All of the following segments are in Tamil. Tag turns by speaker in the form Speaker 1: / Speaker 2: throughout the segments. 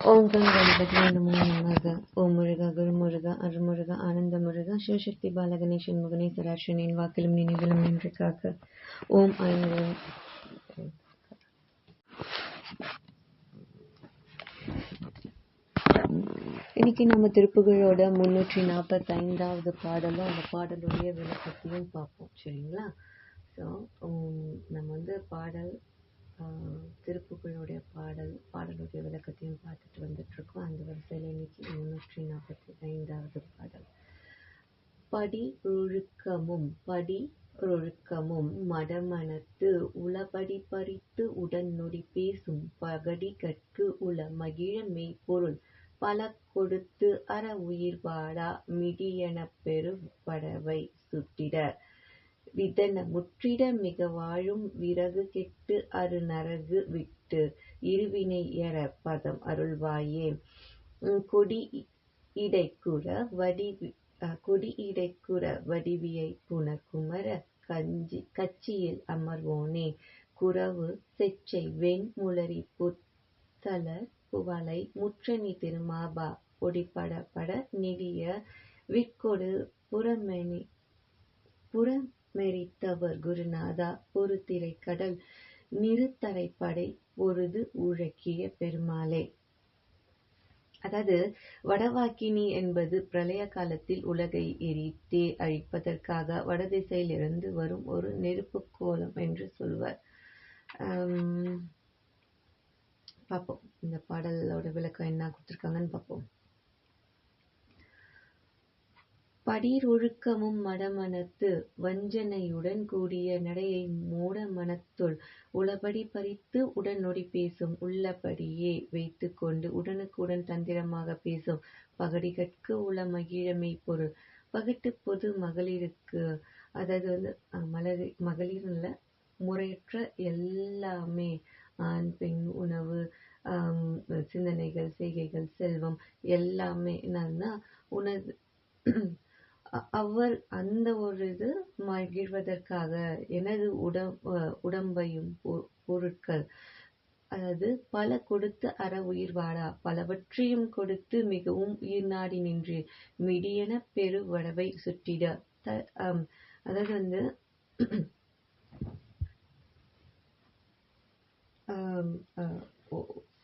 Speaker 1: ஓம் கம் நமோ நமக ஓம் முருகா குருமுருகா அருமுருகா ஆனந்த முருகா சிவசக்தி பாலகணேஷன் முகனே வாக்கிலும் நினைவிலும் நின்று காக்க ஓம் ஐந்து இன்னைக்கு நம்ம திருப்புகளோட முன்னூற்றி நாற்பத்தி ஐந்தாவது பாடலும் அந்த பாடலுடைய விளக்கத்தையும் பார்ப்போம். சரிங்களா? ஸோ நம்ம வந்து பாடல் திருப்புகளுடைய பாடல் பாடலுடைய விளக்கத்தையும் பார்த்துட்டு வந்துட்டு இருக்கோம் அந்த வரிசையில் இன்னைக்கு முன்னூற்றி நாற்பத்தி ஐந்தாவது பாடல். படி ஒழுக்கமும் படி ஒழுக்கமும் மடமனத்து உளபடி பறித்து உடன் நொடி பேசும் பகடி கற்கு உள மகிழ மெய்ப்பொருள் பல கொடுத்து அற உயிர் வாழா மிடியெனப் பெரு படவை சுட்டிட. விதன முற்றிட மிக வாழும் விறகு கெட்டு அரு நரகு விட்டு. இருவினை எற பதம் அருள்வாயே. உம் கொடி இடைக்குற வடி கொடி இடைக்குற வடிவியை புனகுமர கஞ்சி கச்சியில் அமர்வோனே. குரவு செச்சை வெண் முளரி புத்தல புவலை முற்றணி திருமாபா பொடிபட பட நெடிய விற்கொடு புறமெனி புறமெரித்தவர் குருநாதா பொறுத்திரை கடல் நிறுத்தரைப்படை பொருது உழக்கிய பெருமாளே. அதாவது வடவாக்கினி என்பது பிரளய காலத்தில் உலகை எரித்தே அழிப்பதற்காக வடதிசையிலிருந்து வரும் ஒரு நெருப்பு கோலம் என்று சொல்வர். பார்ப்போம். இந்த பாடலோட விளக்கம் என்ன கொடுத்துருக்காங்கன்னு பார்ப்போம். படிரொழுக்கமும் மடமனத்து வஞ்சனையுடன் கூடிய நடையை மூட மனத்துள் உளபடி பறித்து உடனொடி பேசும் உள்ளபடியே வைத்துக்கொண்டு உடனுக்குடன் தந்திரமாக பேசும். பகடிகட்கு உள மகிழ மெய்ப்பொருள் பகட்டு பொது மகளிருக்கு அதாவது வந்து மலர் மலரி மகளிர்ல முறையற்ற எல்லாமே ஆண் பெண் உணவு சிந்தனைகள் செய்கைகள் செல்வம் எல்லாமே என்னன்னா உணவு அவர் அந்த ஒரு இது மகிழ்வதற்காக எனது உடம் உடம்பையும் பொ- பொருட்கள் அதாவது பல கொடுத்து அற உயிர் வாழா பலவற்றையும் கொடுத்து மிகவும் உயிர் நாடி நின்று மிடியன பெரு வடவை சுட்டிட த- அதாவது வந்து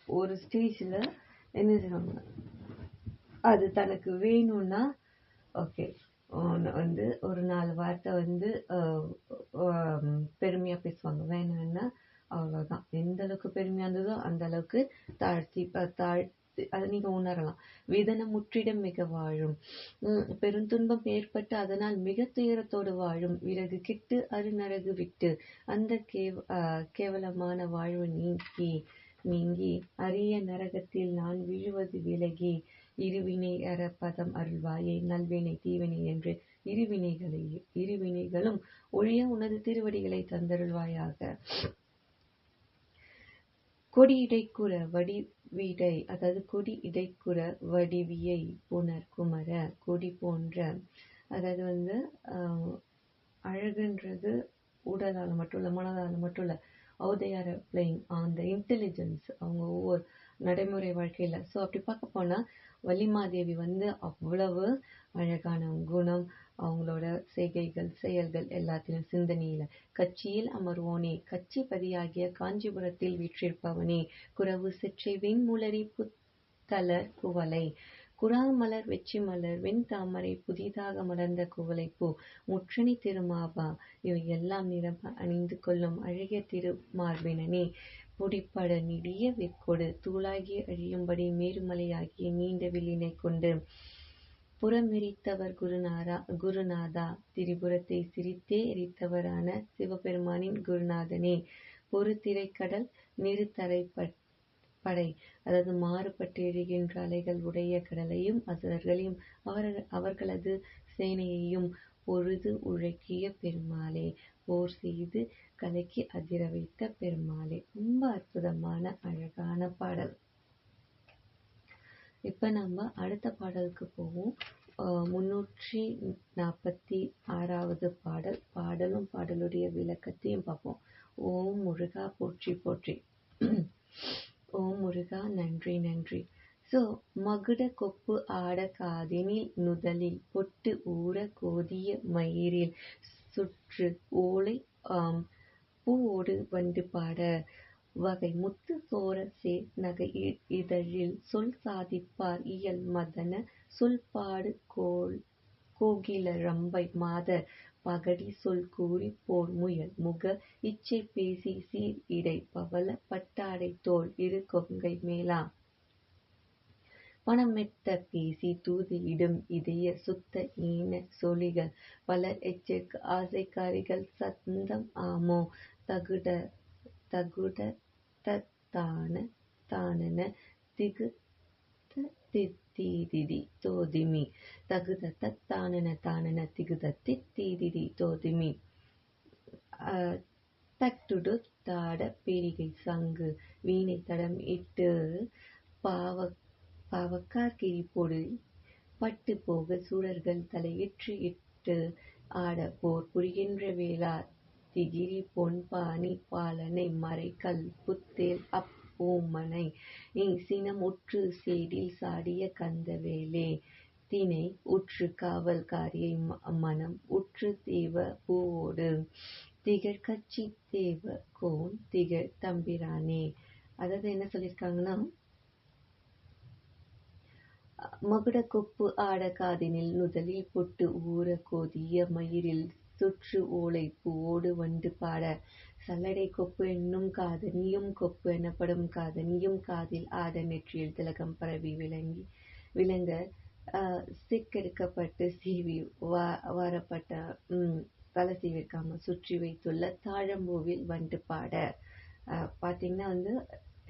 Speaker 1: ஒரு ஸ்டேஜ்ல என்ன செய்வாங்க அது தனக்கு வேணும்னா ஓகே. வந்து ஒரு நாலு வார்த்தை வந்து பெருமையாக பெருமையா பேசுவாங்க. வேணும்னா அவ்வளவுதான். எந்த அளவுக்கு பெருமையா இருந்ததோ அந்த அளவுக்கு தாழ்த்தி தாழ்த்தி அதை நீங்க உணரலாம். வேதனை முற்றிடம் மிக வாழும். பெருந்துன்பம் ஏற்பட்டு அதனால் மிக துயரத்தோடு வாழும். விறகு கிட்டு அருநரகு விட்டு அந்த கேவ கேவலமான வாழ்வு நீக்கி நீங்கி அரிய நரகத்தில் நான் விழுவது விலகி இருவினை அற பதம் அருள்வாயே நல்வினை தீவினை என்று இருவினைகளை இருவினைகளும் ஒழிய உனது திருவடிகளை தந்தருள்வாயாக. கொடி இடைக்குற வடிவிடை அதாவது கொடி இடைக்குற வடிவியை புனர் குமர கொடி போன்ற அதாவது வந்து ஆஹ், அழகுன்றது உடலால் மட்டும் இல்லை மனதால் மட்டும் இல்ல ஔதையார பிளேயிங் அந்த இன்டெலிஜென்ஸ் அவங்க ஒவ்வொரு நடைமுறை வாழ்க்கையில. ஸோ அப்படி பார்க்க போனா வள்ளிமாதேவி வந்து அவ்வளவு அழகான குணம். அவங்களோட செய்கைகள் செயல்கள் எல்லாத்திலும் சிந்தனையில. கட்சியில் அமர்வோனே கட்சிபதியாகிய காஞ்சிபுரத்தில் வீற்றிருப்பவனே குரவு சிற்றை வெண்முளரி புத்தலர் குவலை குறாமலர் வெச்சி மலர் வெண் தாமரை புதிதாக மலர்ந்த குவளை பூ முற்றணி திருமாபா இவை எல்லாம் நிறம் அணிந்து கொள்ளும் அழகிய திருமார்பினனே. பொடிப்பட நெடிய வெக்கொடு தூளாகி அழியும்படி மேருமலையாகிய நீண்ட வில்லினை கொண்டு புறமெரித்தவர் குருநாரா குருநாதா திரிபுரத்தை சிரித்தே எரித்தவரான சிவபெருமானின் குருநாதனே. பொறுத்திரைக்கடல் நிறுத்தரைப்பட் படை அதாவது மாறுபட்டு எழுகின்ற அலைகள் உடைய கடலையும் அசுரர்களையும் அவர்களது சேனையையும் பொழுது உழக்கிய பெருமாளே. போர் செய்து கலக்கி அதிர வைத்த பெருமாளே. ரொம்ப அற்புதமான அழகான பாடல். இப்ப நம்ம அடுத்த பாடலுக்கு போவோம். முன்னூற்றி நாற்பத்தி ஆறாவது பாடல். பாடலும் பாடலுடைய விளக்கத்தையும் பார்ப்போம். ஓம் முருகா போற்றி போற்றி. ஓம் முருகா நன்றி நன்றி. ஸோ மகுட கொப்பு ஆட காதினில் நுதலில் பொட்டு ஊற கோதிய மயிரில் சுற்று ஓலை பூவோடு வந்து பாட. வகை முத்து சோரசே சேர் நகை இதழில் சொல் சாதிப்பார் இயல் மதன சொல்பாடு கோல் கோகில ரம்பை மாத பகடி சொல் கூறி போர் முயல் முக. இச்சை பேசி சீர் இடை பவள பட்டாடை தோல் இரு கொங்கை மேலா பணமெத்த பேசி தூது இடும் இதய சுத்த ஈன சொலிகள். பலர் எச்சிற்கு ஆசைக்காரிகள் சந்தம் ஆமோ. தகுட தகுட தத்தான தானன திகு தித்தீதிதி தோதிமி. தகுத தத்தானன தானன திகுத தித்தீதிதி தோதிமி. தட்டுடு தாட பேரிகை சங்கு வீணை தடம் இட்டு பாவ பாவக்கார் கிரிப்பொடு பட்டு போக சூரர்கள் தலையிற்று இட்டு ஆட போர் புரிகின்ற வேளா திகிரி பொன் பாணி பாலனை மறைக்கல் புத்தேல் அப்பூமனை சினம் உற்று சேடில் சாடிய கந்தவேலே தினை உற்று காவல்காரியை மனம் உற்று தேவ பூவோடு திகழ் கட்சி தேவ கோன் திகழ் தம்பிரானே. அதாவது என்ன சொல்லியிருக்காங்கன்னா மகுட கொப்பு ஆட காதினில் நுதலில் பொட்டு ஊற கோதிய மயிரில் சுற்று ஓலை பூவோடு வண்டு பாட. சல்லடை கொப்பு என்னும் காதனியும் கொப்பு எனப்படும் காதனியும் காதில் ஆட நெற்றியில் திலகம் பரவி விளங்கி விளங்க சிக்கெடுக்கப்பட்டு சீவி வா வாரப்பட்ட தலை சீவிருக்காம சுற்றி வைத்துள்ள தாழம்பூவில் வண்டு பாட. பார்த்தீங்கன்னா வந்து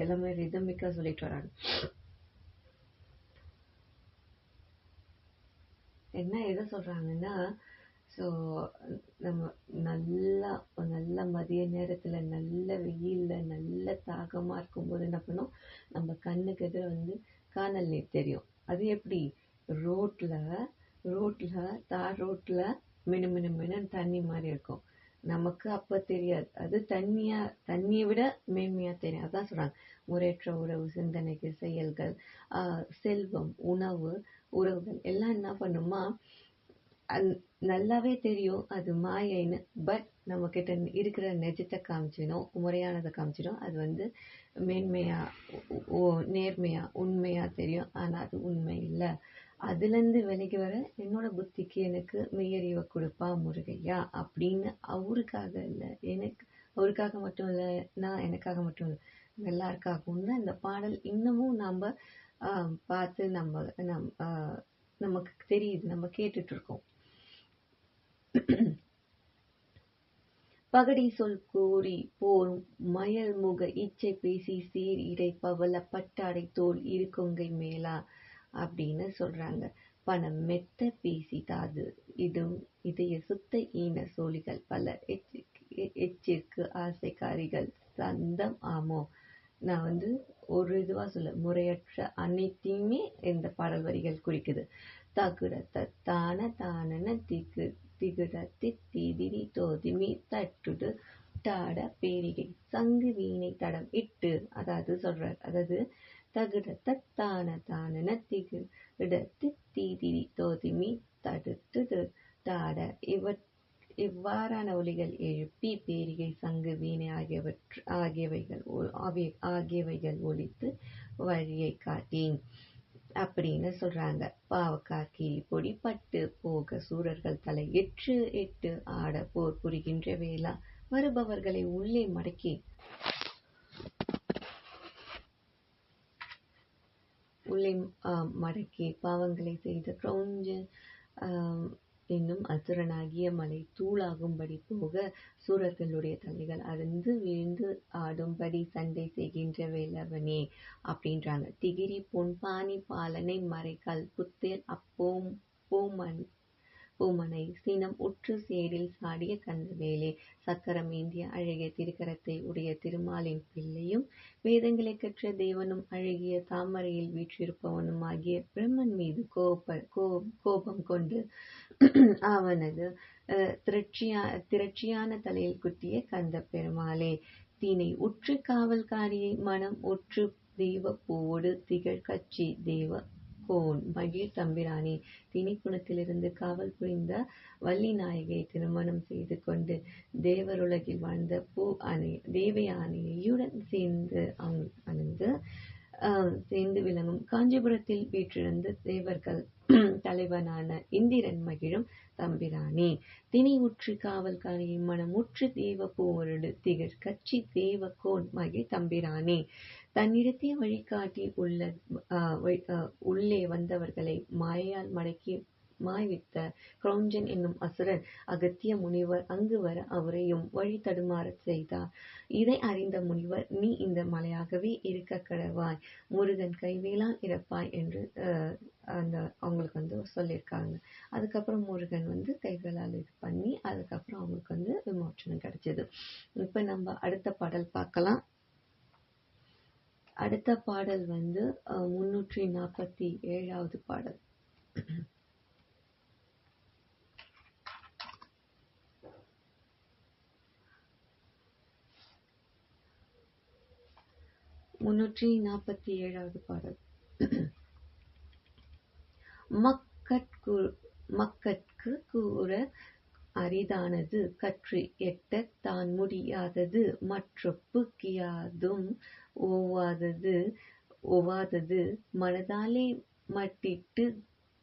Speaker 1: எல்லாமே ரிதமிக்கா சொல்லிட்டு வராங்க. என்ன எதை சொல்றாங்கன்னா ஸோ நம்ம நல்லா நல்ல மதிய நேரத்தில் நல்ல வெயிலில் நல்ல தாகமாக இருக்கும்போது என்ன பண்ணோம்? நம்ம கண்ணுக்கு எதிர வந்து காணல் நீர் தெரியும். அது எப்படி? ரோட்டில் ரோட்டில் தார் ரோட்டில் மினு மினு மினு தண்ணி மாதிரி இருக்கும். நமக்கு அப்போ தெரியாது. அது தண்ணியாக தண்ணியை விட மேன்மையாக தெரியும். அதான் சொல்கிறாங்க முறையற்ற உறவு சிந்தனைக்கு செயல்கள் செல்வம் உணவு உறவுகள் எல்லாம் என்ன பண்ணுமா நல்லாவே தெரியும் அது மாயைன்னு. பட் நம்ம கிட்ட இருக்கிற நெஜத்தை காமிச்சிடும் முறையானதை காமிச்சிடும். அது வந்து மேன்மையா நேர்மையா உண்மையா தெரியும். ஆனால் அது உண்மை இல்லை. அதுலேருந்து விலகி வர என்னோட புத்திக்கு எனக்கு மெய்யறிவை கொடுப்பா முருகையா அப்படின்னு அவருக்காக இல்லை. எனக்கு அவருக்காக மட்டும் இல்லை நான் எனக்காக மட்டும் இல்லை. எல்லாருக்காகவும் தான் இந்த பாடல் இன்னமும் நாம் பார்த்து நம்ம நம் நமக்கு தெரியுது. நம்ம கேட்டுட்ருக்கோம் இருக்கோம் பகடி சொல் கூறி போர் மயல் முக இச்சை பேசி சீர் இடை பவல பட்டாடை தோல் இரு மேலா அப்படின்னு சொல்றாங்க. பணம் மெத்த பேசி தாது. இதும் இதய சுத்த ஈன சோழிகள் பல. எச்சிற்கு ஆசைக்காரிகள் சந்தம் ஆமோ? நான் வந்து ஒரு இதுவா சொல்ல முறையற்ற அனைத்தையுமே இந்த பாடல் வரிகள் குறிக்குது. தகுர தத்தான தானன திக்கு திகுட தித்திதிரி தோதிமி தட்டுடு டாட பேரிகை. சங்கு வீணை தடம் இட்டு அதாவது சொல்றார் அதாவது தகுட தத்தான தானன திகு. இடத்து தித்திதிரி தோதிமி தடுத்துடு டாட. இவற் இவ்வாறான ஒலிகள் எழுப்பி பேரிகை சங்கு வீணை ஆகியவற்று ஆகியவைகள் ஆகியவைகள் ஒலித்து வழியை காட்டி அப்படின்னு சொல்றாங்க. பாவக்காய் கீழி பொடி பட்டு போக சூரர்கள் தலை எட்டு எட்டு ஆட போர் புரிகின்ற வேளா வருபவர்களை உள்ளே மடக்கி. உள்ளே மடக்கி பாவங்களை செய்த கிரௌஞ்ச என்னும் அசுரனாகிய மலை தூளாகும்படி போக சூரர்களுடைய தலைகள் அருந்து விழுந்து ஆடும்படி சண்டை செய்கின்ற வேலவனே அப்படின்றாங்க. திகிரி பொன்பானி பாலனை மறைக்கால் புத்தேல் அப்போம் பூமன் பூமனை சினம் உற்று சேரில் சாடிய கந்தவேலே. சக்கரம் ஏந்திய அழகிய திருக்கரத்தை உடைய திருமாலின் பிள்ளையும் வேதங்களை கற்ற தேவனும் அழகிய தாமரையில் வீற்றிருப்பவனும் ஆகிய பிரம்மன் மீது கோப கோபம் கொண்டு அவனது திரட்சியா திரட்சியான தலையில் குத்திய கந்த பெருமாளே தீனை உற்று காவல்காரியை மனம் உற்று தெய்வ பூவோடு திகழ் கட்சி தெய்வ கோன் மகிழ் தம்பிரானே திணிப்புணத்திலிருந்து காவல் புரிந்த வள்ளி நாயகியை திருமணம் செய்து கொண்டு தேவருலகில் வாழ்ந்த பூ அணை தேவயானையுடன் சேர்ந்து அவங்க அணிந்து ஆஹ் சேர்ந்து விளங்கும் காஞ்சிபுரத்தில் வீற்றிருந்த தேவர்கள் தலைவனான இந்திரன் மகிழும் தம்பிரானே திணை உற்று காவல்காரியின் மனம் உற்று தேவ போரடு திகழ் கட்சி தேவ கோன் மகிழ் தம்பிரானே தன்னிடத்தே வழிகாட்டி உள்ள உள்ளே வந்தவர்களை மாயால் மடக்கி மாய்வித்த கிரௌஞ்சன் என்னும் அசுரன் அகத்திய முனிவர் அங்கு வர அவரையும் வழி தடுமாறச் செய்தார். இதை அறிந்த முனிவர் நீ இந்த மலையாகவே இருக்க கடவாய் முருகன் கைவேலால் இறப்பாய் என்று அந்த அவங்களுக்கு வந்து சொல்லியிருக்காங்க. அதுக்கப்புறம் முருகன் வந்து கைகளால் இது பண்ணி அதுக்கப்புறம் அவங்களுக்கு வந்து விமோச்சனம் கிடைச்சது. இப்போ நம்ம அடுத்த பாடல் பார்க்கலாம். அடுத்த பாடல் வந்து முன்னூற்றி நாற்பத்தி ஏழாவது பாடல். முன்னூற்றி நாற்பத்தி ஏழாவது பாடல். மக்கட்கு மக்கட்கு கூற அரிதானது கற்று எட்டத் தான் முடியாதது மற்றொப்புக்கியாதும் ஓவாதது ஒவாதது மனதாலே மட்டிட்டு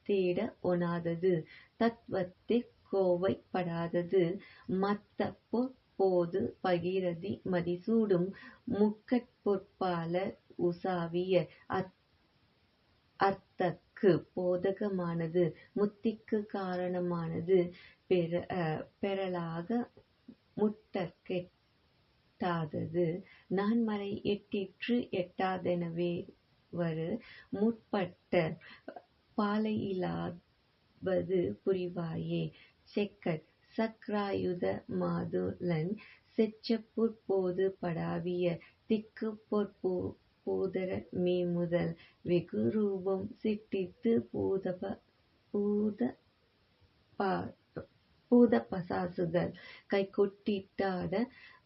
Speaker 1: தேட ஒணாதது தத்துவத்திற் கோவைப்படாதது. மத்தப்போ போது பகிரதி மதிசூடும் முக்கட்பொற்பால உசாவிய அத்தக்கு போதகமானது முத்திக்கு காரணமானது. பெற பெறலாக முட்ட கெட்டாதது. நான் நான்மறை எட்டிற்று எட்டாதெனவே வரு முற்பட்ட பாலையிலாவது புரிவாயே. செக்கர் சக்ராயுத மாதுலன் செச்சப்புற் போது படாவிய திக்கு பொற்பூ பூதர மேமுதல் வெகு ரூபம் சிட்டித்து பூதப பூத பா- பூத பசாசுகள் கைகொட்டிட்டாட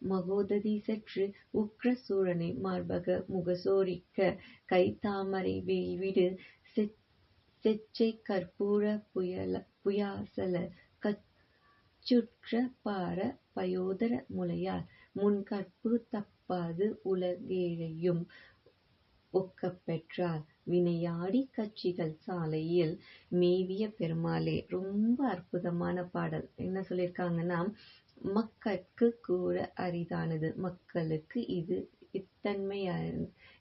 Speaker 1: மகோததி சற்று உக்ர சூழனை மார்பக முகசோரிக்க கை தாமரை வேய்விடு செச்சை கற்பூர புயல புயாசல கச்சுற்ற பார பயோதர முலையார் முன்கற்பு தப்பாது உலகேழையும் ஒக்கப்பெற்றார் வினையாடி கட்சிகள் சாலையில் மேவிய பெருமாளே ரொம்ப அற்புதமான பாடல். என்ன சொல்லியிருக்காங்கன்னா மக்கட்கு கூற அரிதானது மக்களுக்கு இது இத்தன்மைய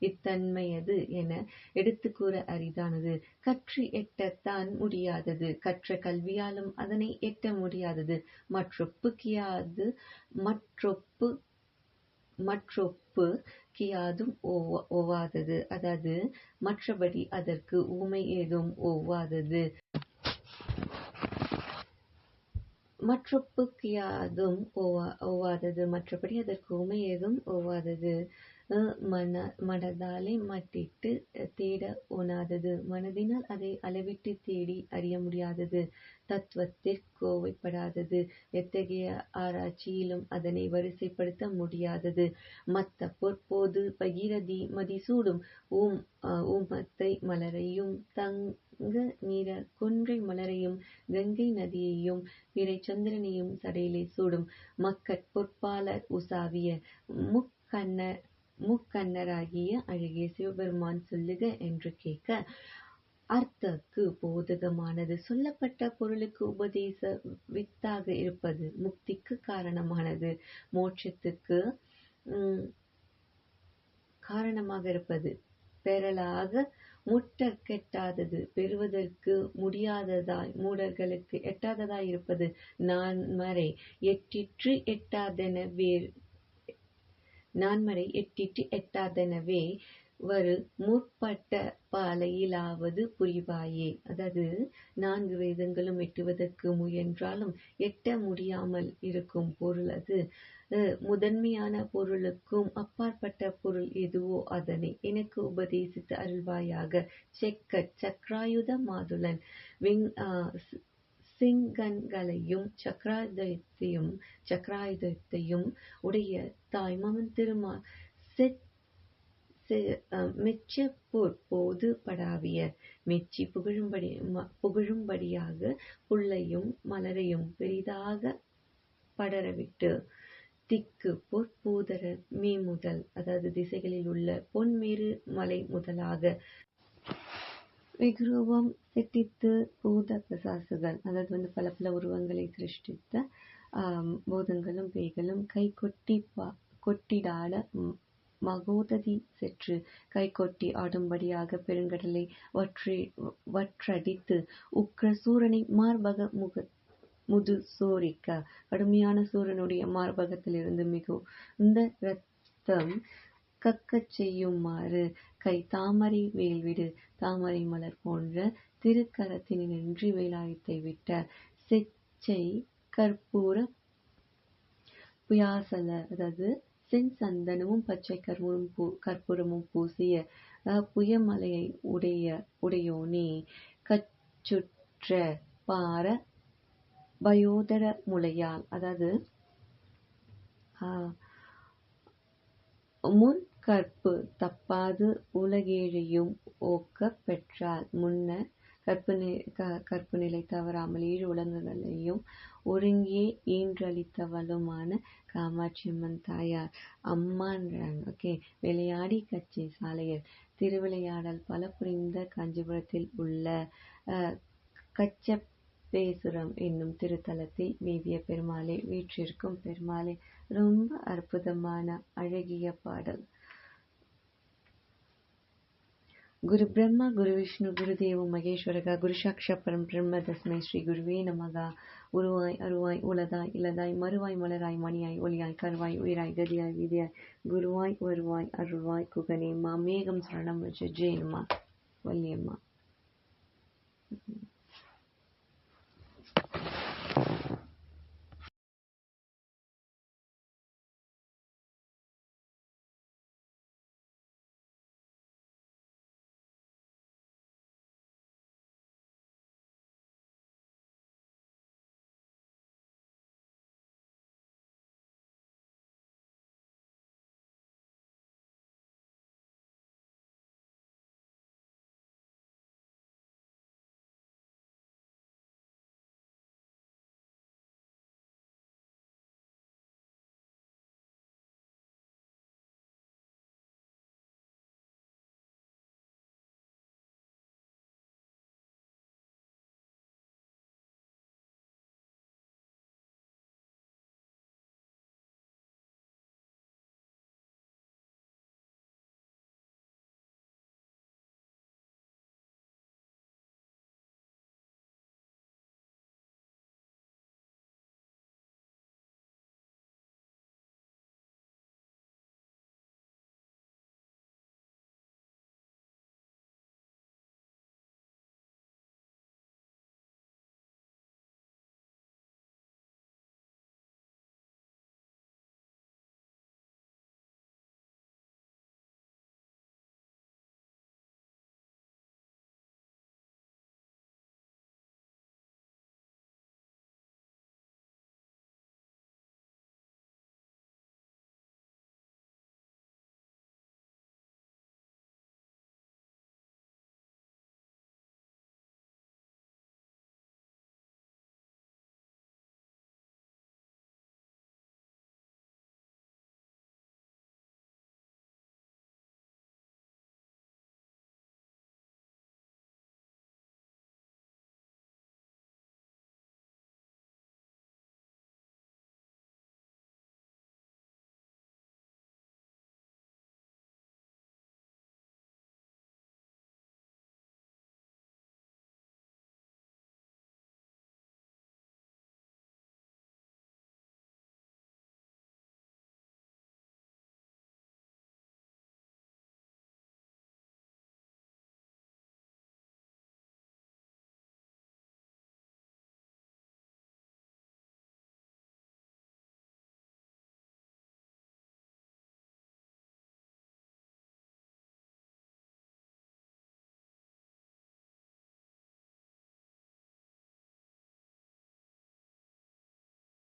Speaker 1: இத்தன்மையது என எடுத்து கூற அரிதானது. கற்று எட்டத்தான் முடியாதது கற்ற கல்வியாலும் அதனை எட்ட முடியாதது. மற்றொப்புக்கியாது மற்றொப்பு மற்றொப்பு கியாதும் ஒவ்வாதது. அதாவது மற்றபடி அதற்கு ஊமை ஏதும் ஒவ்வாதது. மற்றொப்பு கியாதும் ஒவ்வாதது. மற்றபடி அதற்கு உமை ஏதும் ஒவ்வாதது. மன மனதாலே மட்டிட்டு தேட ஒணாதது மனதினால் அதை அளவிட்டு தேடி அறிய முடியாதது. தத்துவத்திற்கோவைப்படாதது. எத்தகைய ஆராய்ச்சியிலும் அதனை வரிசைப்படுத்த முடியாதது. மத்த பொற்போது பகீரதி மதிசூடும். ஊம் ஊமத்தை மலரையும் தங்க நீர கொன்றை மலரையும் கங்கை நதியையும் பிறை சந்திரனையும் சடையிலே சூடும். மக்கட் பொற்பாலர் உசாவிய முக்கண்ண முக்கண்ணராகிய அழகிய சிவபெருமான் சொல்லுக என்று கேட்க அர்த்தக்கு போதகமானது. சொல்லப்பட்ட பொருளுக்கு உபதேச வித்தாக இருப்பது முக்திக்கு காரணமானது. மோட்சத்துக்கு காரணமாக இருப்பது. பெறலாக முட்டற்கெட்டாதது பெறுவதற்கு முடியாததாய் மூடர்களுக்கு எட்டாததாய் இருப்பது. நான்மறை எட்டிற்று எட்டாதென வேர் நான்மறை எட்டிற்று எட்டாதெனவே வரு முற்பட்ட பாலையிலாவது புரிவாயே. அதாவது நான்கு வேதங்களும் எட்டுவதற்கு முயன்றாலும் எட்ட முடியாமல் இருக்கும் பொருள் அது. முதன்மையான பொருளுக்கும் அப்பாற்பட்ட பொருள் எதுவோ அதனை எனக்கு உபதேசித்து அருள்வாயாக. செக்கட் சக்ராயுத மாதுளன். விங் சிங்கன்களையும் சக்கராயுதத்தையும் சக்ராயுதத்தையும் உடைய தாய் மமன் திருமா செட் மெச்சப் போது படாவிய. மெச்சி புகழும்படி ம- புகழும்படியாக புள்ளையும் மலரையும் பெரிதாக படரவிட்டு திக்கு பொற்பூதர மீமுதல் அதாவது திசைகளில் உள்ள பொன்மேரு மலை முதலாக விக்ரூபம் சிட்டித்து பூத பிசாசுகள் அதாவது வந்து பல பல உருவங்களை சிருஷ்டித்த பூதங்களும் பேய்களும் கை மகோததி செற்று கைகொட்டி ஆடும்படியாக பெருங்கடலை வற்றி வற்றடித்து உக்ர சூரனை மார்பக முக முது சோரிக்க கடுமையான சூரனுடைய மார்பகத்திலிருந்து மிகுந்த இரத்தம் கக்கச் செய்யுமாறு கை தாமரை வேல்விடு தாமரை மலர் போன்ற திருக்கரத்தினின்று வேலாயத்தை விட்ட செச்சை கற்பூர புயாசல அதாவது செஞ்சந்தனமும் பச்சை கற்பூரம் கற்பூரமும் பூசிய புயமலையை உடைய உடையோனே. கச்சுற்ற பார பயோதர முளையால் அதாவது ஆஹ், முன்கற்பு தப்பாது உலகேழையும் ஓக்கப் பெற்றால் முன்னர் கற்பனை க- கற்பு நிலை தவறாமல் ஏழு உலகங்களையும் ஒருங்கே ஈன்றளித்தவளுமான காமாட்சி அம்மன் தாயார் அம்மான்றாங்க. ஓகே விளையாடி கட்சி சாலையில் திருவிளையாடல் பல புரிந்த காஞ்சிபுரத்தில் உள்ள அஹ், கச்சபேசுரம் என்னும் திருத்தலத்தை மேவிய பெருமாளே வீற்றிருக்கும் பெருமாளே. ரொம்ப அற்புதமான அழகிய பாடல். குரு பிரம்மா குரு விஷ்ணு குரு தேவோ மகேஸ்வரகா குரு சாட்சா பரம் பிரம்ம தஸ்மை ஸ்ரீ குருவே நமகா. உருவாய் அருவாய் உலதாய் இலதாய் மறுவாய் மலராய் மணியாய் ஒளியாய் கருவாய் உயிராய் கதியாய் விதியாய் குருவாய் வருவாய் அருள்வாய் குகனேம்மா மேகம் சரணம் வச்சு ஜெயம்மா வல்லியம்மா